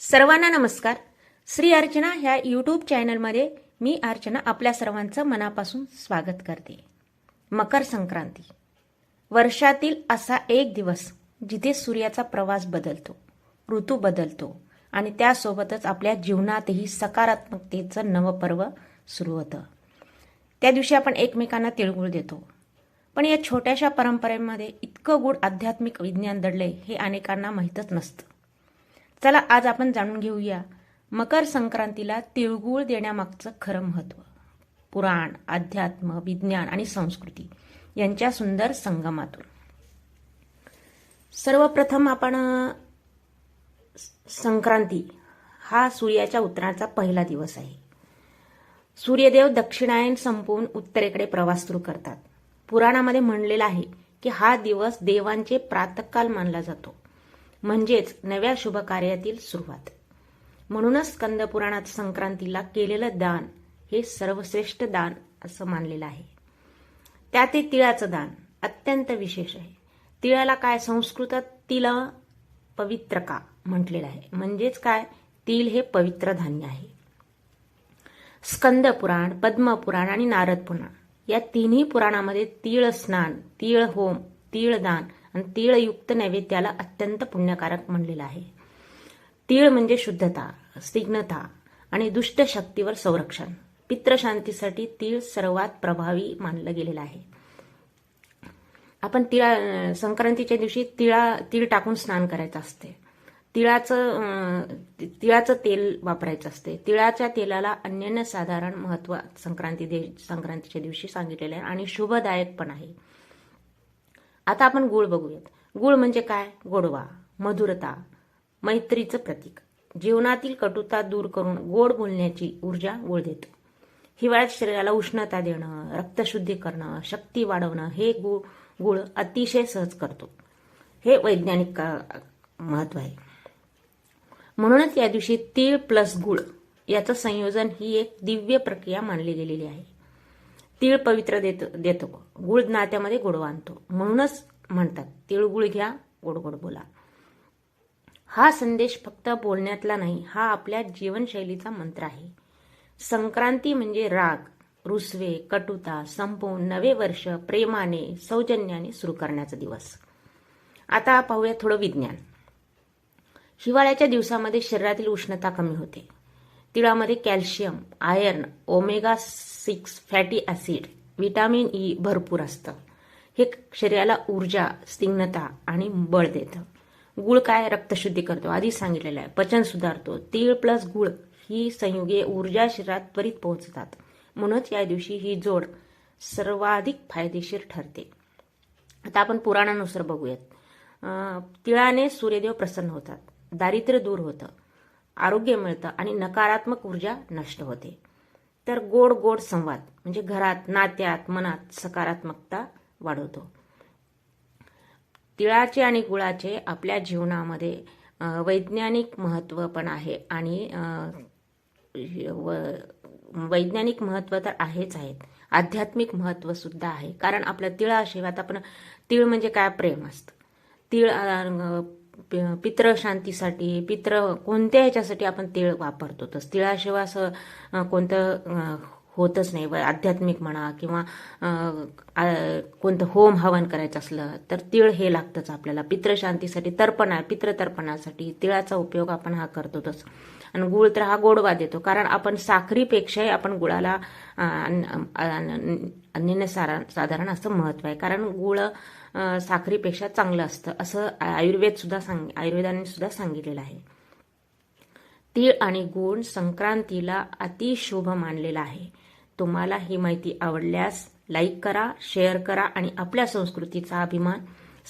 सर्वांना नमस्कार. श्री अर्चना ह्या यूट्यूब चॅनलमध्ये मी अर्चना आपल्या सर्वांचं मनापासून स्वागत करते. मकर संक्रांती. वर्षातील असा एक दिवस जिथे सूर्याचा प्रवास बदलतो ऋतू बदलतो आणि त्यासोबतच आपल्या जीवनातही सकारात्मकतेचं नवं पर्व सुरू होतं. त्या दिवशी आपण एकमेकांना तिळगुळ देतो. पण या छोट्याशा परंपरेमध्ये इतकं गूढ आध्यात्मिक विज्ञान दडले हे अनेकांना माहीतच नसतं. चला आज आपण जाणून घेऊया. मकर संक्रांतीला तिळगुळ देण्यामागचं खरं महत्त्व. पुराण अध्यात्म विज्ञान आणि संस्कृती यांच्या सुंदर संगमातून. सर्वप्रथम आपण संक्रांती हा सूर्याच्या उत्तराचा पहिला दिवस आहे. सूर्यदेव दक्षिणायन संपवून उत्तरेकडे प्रवास सुरू करतात. पुराणामध्ये म्हणलेलं आहे की हा दिवस देवांचे प्रातकाल मानला जातो. म्हणजेच नव्या शुभ कार्यातील सुरुवात. म्हणूनच स्कंद पुराणात संक्रांतीला केलेलं दान हे सर्वश्रेष्ठ दान असं मानलेलं आहे. त्यात तिळाचं दान अत्यंत विशेष आहे. तिळाला काय संस्कृतात तिल पवित्रका म्हटलेलं आहे? म्हणजेच काय? तिल हे पवित्र धान्य आहे. स्कंद पुराण पद्मपुराण आणि नारद पुराण या तिन्ही पुराणामध्ये तीळ स्नान तीळ होम तीळ दान आणि तीळयुक्त नैवेद्याला अत्यंत पुण्यकारक म्हणलेलं आहे. तीळ म्हणजे शुद्धता स्निग्धता आणि दुष्ट शक्तीवर संरक्षण. पित्रशांतीसाठी तीळ सर्वात प्रभावी मानलं गेलेलं आहे. आपण तिळा संक्रांतीच्या दिवशी तिळा तीळ टाकून स्नान करायचं असते. तिळाचं अं, तिळाचं तेल वापरायचं असते. तिळाच्या तेलाला अनन्यसाधारण महत्त्व संक्रांती दे संक्रांतीच्या दिवशी सांगितलेलं आहे आणि शुभदायक पण आहे. आता आपण गुळ बघूयात. गुळ म्हणजे काय? गोडवा मधुरता मैत्रीचं प्रतीक. जीवनातील कटुता दूर करून गोड बोलण्याची ऊर्जा गुळ देतो. हिवाळ्यात शरीराला उष्णता देणं रक्तशुद्धी करणं शक्ती वाढवणं हे गुळ गुळ अतिशय सहज करतो. हे वैज्ञानिक महत्त्व आहे. म्हणूनच या दिवशी तीळ प्लस गुळ याचं संयोजन ही एक दिव्य प्रक्रिया मानली गेलेली आहे. तीळ पवित्र देतो देतो. गुळ नात्यामध्ये गोडवा आणतो. म्हणूनच म्हणतात तिळगुळ घ्या गोड गोड बोला. हा संदेश फक्त बोलण्यातला नाही हा आपल्या जीवनशैलीचा मंत्र आहे. संक्रांती म्हणजे राग रुसवे कटुता संपवून नवे वर्ष प्रेमाने सौजन्याने सुरू करण्याचा दिवस. आता पाहूया थोडं विज्ञान. हिवाळ्याच्या दिवसामध्ये शरीरातील उष्णता कमी होते. तिळामध्ये calcium iron omega six fatty acid vitamin E भरपूर असतं. हे शरीराला ऊर्जा स्निग्धता आणि बळ देतं. गुळ काय रक्तशुद्धी करतो? आधी सांगितलेलं आहे. पचन सुधारतो. तीळ प्लस गुळ ही संयुगे ऊर्जा शरीरात त्वरित पोहोचतात. म्हणूनच या दिवशी ही जोड सर्वाधिक फायदेशीर ठरते. आता आपण पुराणानुसार बघूयात. तिळाने सूर्यदेव प्रसन्न होतात. दारिद्र्य दूर होतं. आरोग्य मिळतं आणि नकारात्मक ऊर्जा नष्ट होते. तर गोड गोड संवाद म्हणजे घरात नात्यात मनात सकारात्मकता वाढवतो. तिळाचे आणि गुळाचे आपल्या जीवनामध्ये वैज्ञानिक महत्त्व पण आहे आणि व- वैज्ञानिक महत्त्व तर आहेच आहेत. आध्यात्मिक महत्त्व सुद्धा आहे. कारण आपल्या तिळाशिवाय आता आपण तिळ म्हणजे काय? प्रेम असतं. तिळ पित्र शांतीसाठी पित्र कोणत्या ह्याच्यासाठी आपण तिळ वापरतो? तिळाशिवाय असं कोणतं होतच नाही. व आध्यात्मिक म्हणा किंवा कोणतं होम हवन करायचं असलं तर तिळ हे लागतंच आपल्याला. पित्रशांतीसाठी तर्पणा पित्रतर्पणासाठी तिळाचा उपयोग आपण हा करतोच आणि गुळ तर हा गोडवा देतो. कारण आपण साखरीपेक्षाही आपण गुळाला अन्य सारा साधारण असं महत्त्व आहे. कारण गुळ साखरीपेक्षा चांगलं असतं. असं आयुर्वेद सुद्धा सांग आयुर्वेदाने सुद्धा सांगितलेलं आहे. तीळ आणि गुण संक्रांतीला अतिशुभ मानलेला आहे. तुम्हाला ही माहिती आवडल्यास लाईक करा शेअर करा आणि आपल्या संस्कृतीचा अभिमान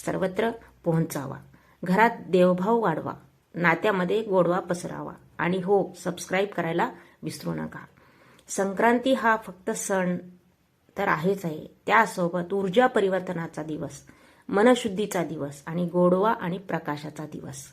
सर्वत्र पोहोचावा. घरात देवभाव वाढवा. नात्यामध्ये गोडवा पसरावा. आणि हो सबस्क्राईब करायला विसरू नका. संक्रांती हा फक्त सण तर आहेच आहे. त्यासोबत ऊर्जा परिवर्तनाचा दिवस मनशुद्धीचा दिवस आणि गोडवा आणि प्रकाशाचा दिवस.